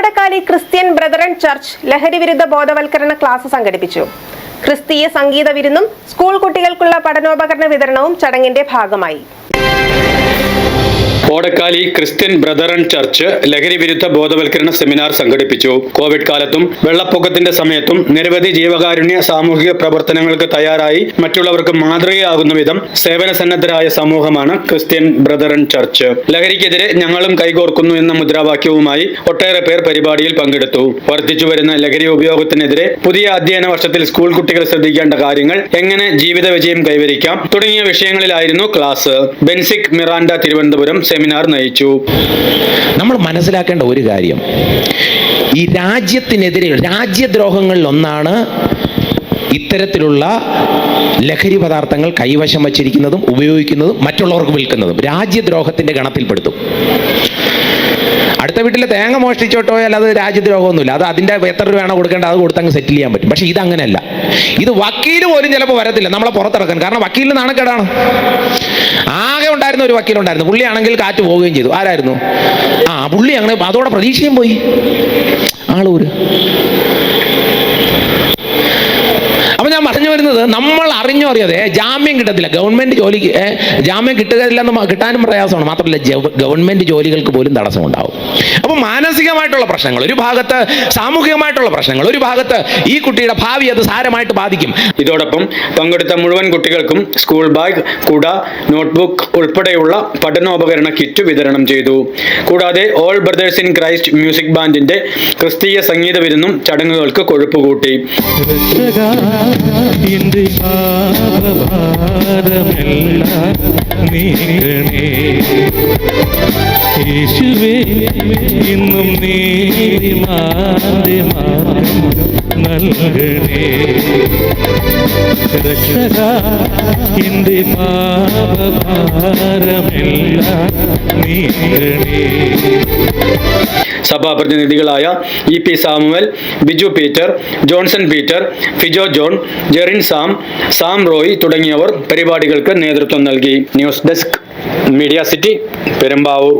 കോടക്കാലി Christian brethren church ലഹരിവിരുദ്ധ ബോധവൽക്കരണ class സംഘടിപ്പിച്ചു. ക്രിസ്തീയ സംഗീത വിരുന്നും സ്കൂൾ കുട്ടികൾക്കുള്ള പഠനോപകരണ വിതരണവും ചടങ്ങിന്റെ ഭാഗമായി. കോടക്കാലി ക്രിസ്ത്യൻ ബ്രദറൻ ചർച്ച് ലഹരി വിരുദ്ധ ബോധവൽക്കരണ സെമിനാർ സംഘടിപ്പിച്ചു. കോവിഡ് കാലത്തും വെള്ളപ്പൊക്കത്തിന്റെ സമയത്തും നിരവധി ജീവകാരുണ്യ സാമൂഹിക പ്രവർത്തനങ്ങൾക്ക് തയ്യാറായി മറ്റുള്ളവർക്ക് മാതൃകയാകുന്ന വിധം സേവന സന്നദ്ധരായ സമൂഹമാണ് ക്രിസ്ത്യൻ ബ്രദറൻ ചർച്ച്. ലഹരിക്കെതിരെ ഞങ്ങളും കൈകോർക്കുന്നു എന്ന മുദ്രാവാക്യവുമായി ഒട്ടേറെ പേർ പരിപാടിയിൽ പങ്കെടുത്തു. വർദ്ധിച്ചു വരുന്ന ലഹരി ഉപയോഗത്തിനെതിരെ പുതിയ അധ്യയന വർഷത്തിൽ സ്കൂൾ കുട്ടികൾ ശ്രദ്ധിക്കേണ്ട കാര്യങ്ങൾ എങ്ങനെ ജീവിത വിജയം കൈവരിക്കാം തുടങ്ങിയ വിഷയങ്ങളിലായിരുന്നു ക്ലാസ്. ബെൻസിക് മിറാൻഡ തിരുവനന്തപുരം നയിച്ചു. നമ്മൾ മനസ്സിലാക്കേണ്ട ഒരു കാര്യം. ഈ രാജ്യത്തിനെതിരെ രാജ്യദ്രോഹങ്ങളിൽ ഒന്നാണ് ഇത്തരത്തിലുള്ള ലഹരി പദാർത്ഥങ്ങൾ കൈവശം വച്ചിരിക്കുന്നതും ഉപയോഗിക്കുന്നതും മറ്റുള്ളവർക്ക് വിൽക്കുന്നതും രാജ്യദ്രോഹത്തിന്റെ ഗണത്തിൽപ്പെടുത്തും. അടുത്ത വീട്ടിലെ തേങ്ങ മോഷ്ടിച്ചോട്ടോ അല്ലാതെ രാജ്യദ്രോഹമൊന്നുമില്ല. അത് അതിന്റെ എത്ര രൂപയാണോ കൊടുക്കേണ്ടത് അത് കൊടുത്തങ്ങ് സെറ്റിൽ ചെയ്യാൻ പറ്റും. പക്ഷേ ഇതങ്ങനെയല്ല. ഇത് വക്കീൽ പോലും ചിലപ്പോൾ വരത്തില്ല. നമ്മളെ പുറത്തിറക്കാൻ. കാരണം വക്കീലിന് നാണക്കേടാണ്. ആകെ ഉണ്ടായിരുന്ന ഒരു വക്കീലുണ്ടായിരുന്നു. പുള്ളിയാണെങ്കിൽ കാറ്റ് പോവുകയും ചെയ്തു. ആരായിരുന്നു? ആ പുള്ളി അങ്ങനെ അതോടെ പ്രതീക്ഷയും പോയി. ആളൂര് അപ്പൊ ഞാൻ വരുന്നത് നമ്മൾ അറിഞ്ഞോ അറിയാതെ ജാമ്യം കിട്ടത്തില്ല. ഗവൺമെന്റ് ജോലിക്ക് ജാമ്യം കിട്ടുകയില്ല എന്ന് കിട്ടാനും പ്രയാസമാണ്. മാത്രമല്ല ഗവൺമെന്റ് ജോലികൾക്ക് പോലും തടസ്സമുണ്ടാവും. അപ്പൊ മാനസികമായിട്ടുള്ള പ്രശ്നങ്ങൾ ഒരു ഭാഗത്ത് സാമൂഹികമായിട്ടുള്ള പ്രശ്നങ്ങൾ ഒരു ഭാഗത്ത് ഈ കുട്ടിയുടെ ഭാവി അത് സാരമായിട്ട് ബാധിക്കും. ഇതോടൊപ്പം പങ്കെടുത്ത മുഴുവൻ കുട്ടികൾക്കും സ്കൂൾ ബാഗ് കുട നോട്ട്ബുക്ക് ഉൾപ്പെടെയുള്ള പഠനോപകരണ കിറ്റ് വിതരണം ചെയ്തു. കൂടാതെ All Brothers in Christ music ബാൻഡിന്റെ ക്രിസ്തീയ സംഗീത വിരുന്നും ചടങ്ങുകൾക്ക് കൊഴുപ്പുകൂട്ടി എന്റെ പാപഭാരമെല്ലാം നീക്കണേ യേശുവേ ഇന്നും നീതിമാന്റെ മാർഗം നൽകണേ രക്ഷകാ എന്റെ പാപഭാരമെല്ലാം നീക്കണേ സഭാ പ്രതിനിധികളായ E P Samuel Biju Peter Johnson Peter Fijo John Jerin Sam Sam Roy തുടങ്ങിയവർ പരിപാടികൾക്ക് നേതൃത്വം നൽകി. News desk media city Perumbavoor.